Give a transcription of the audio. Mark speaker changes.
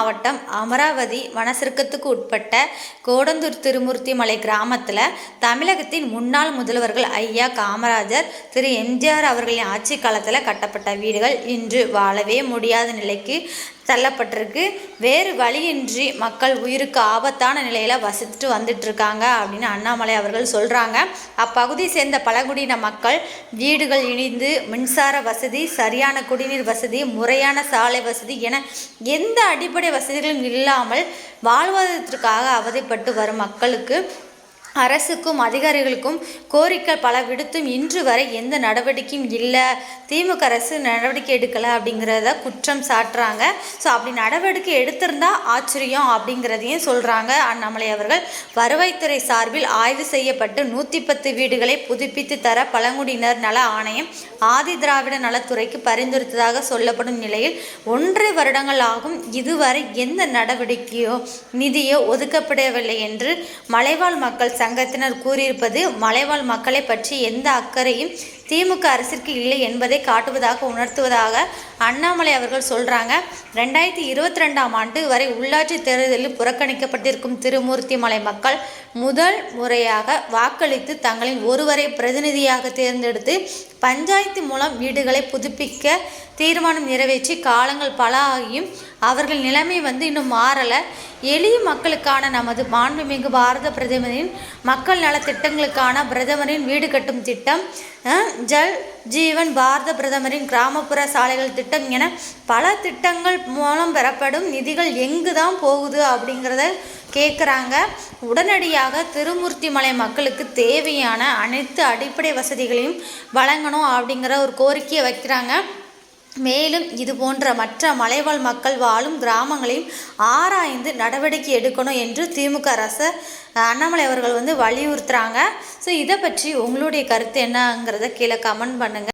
Speaker 1: மாவட்டம் அமராவதி வனசருக்கத்துக்கு உட்பட்ட கோடந்தூர் திருமூர்த்தி மலை கிராமத்தில் தமிழகத்தின் முன்னாள் முதல்வர்கள் ஐயா காமராஜர் திரு எம்ஜிஆர் அவர்களின் ஆட்சி காலத்தில் கட்டப்பட்ட வீடுகள் இன்று வாழவே முடியாத நிலைக்கு தள்ளப்பட்டிருக்கு. வேறு வழியின்றி மக்கள் உயிருக்கு ஆபத்தான நிலையில் வசித்துட்டு வந்துட்டு இருக்காங்க அப்படின்னு அண்ணாமலை அவர்கள் சொல்கிறாங்க அப்பகுதியை சேர்ந்த பழங்குடியின மக்கள் வீடுகள் இணைந்து மின்சார வசதி சரியான குடிநீர் வசதி முறையான சாலை வசதி என எந்த அடிப்படை வசதிகளும் இல்லாமல் வாழ்வாதாரத்திற்காக அவதிப்பட்டு வரும் மக்களுக்கு அரசுக்கும் அதிகாரிகளுக்கும் கோரிக்கை பல விடுத்தும் இன்று வரை எந்த நடவடிக்கையும் இல்லை. திமுக அரசு நடவடிக்கை எடுக்கலை அப்படிங்கிறத குற்றம் சாட்டுறாங்க. ஸோ அப்படி நடவடிக்கை எடுத்திருந்தா ஆச்சரியம் அப்படிங்கிறதையும் சொல்கிறாங்க அண்ணாமலை அவர்கள். வருவாய்த்துறை சார்பில் ஆய்வு செய்யப்பட்டு நூற்றி பத்து வீடுகளை புதுப்பித்து தர பழங்குடியினர் நல ஆணையம் ஆதி திராவிட நலத்துறைக்கு பரிந்துரைத்ததாக சொல்லப்படும் நிலையில் ஒன்றரை வருடங்கள் ஆகும். இதுவரை எந்த நடவடிக்கையோ நிதியோ ஒதுக்கப்படவில்லை என்று மலைவாழ் மக்கள் சங்கத்தினர் கூறியிருப்பது மலைவாழ் மக்களை பற்றி எந்த அக்கறையும் திமுக அரசிற்கு இல்லை என்பதை காட்டுவதாக உணர்த்துவதாக அண்ணாமலை அவர்கள் சொல்கிறாங்க ரெண்டாயிரத்தி இருபத்தி ரெண்டாம் ஆண்டு வரை உள்ளாட்சி தேர்தலில் புறக்கணிக்கப்பட்டிருக்கும் திருமூர்த்திமலை மக்கள் முதல் முறையாக வாக்களித்து தங்களின் ஒருவரை பிரதிநிதியாக தேர்ந்தெடுத்து பஞ்சாயத்து மூலம் வீடுகளை புதுப்பிக்க தீர்மானம் நிறைவேற்றி காலங்கள் பல ஆகியும் அவர்கள் நிலைமை வந்து இன்னும் மாறலை. எளிய மக்களுக்கான நமது மாண்புமிகு பாரத பிரதமரின் மக்கள் நல திட்டங்களுக்கான பிரதமரின் வீடு கட்டும் திட்டம் ஜல் ஜீவன் பாரத பிரதமரின் கிராமப்புற சாலைகள் திட்டம் என பல திட்டங்கள் மூலம் பெறப்படும் நிதிகள் எங்கு தான் போகுது அப்படிங்கிறத கேட்குறாங்க உடனடியாக திருமூர்த்திமலை மக்களுக்கு தேவையான அனைத்து அடிப்படை வசதிகளையும் வழங்கணும் அப்படிங்கிற ஒரு கோரிக்கையை வைக்கிறாங்க. மேலும் இது போன்ற மற்ற மலைவாழ் மக்கள் வாழும் கிராமங்களையும் ஆராய்ந்து நடவடிக்கை எடுக்கணும் என்று திமுக அரசு அண்ணாமலை அவர்கள் வந்து வலியுறுத்துறாங்க. ஸோ இதை பற்றி உங்களுடைய கருத்து என்னங்கிறத கீழே கமெண்ட் பண்ணுங்கள்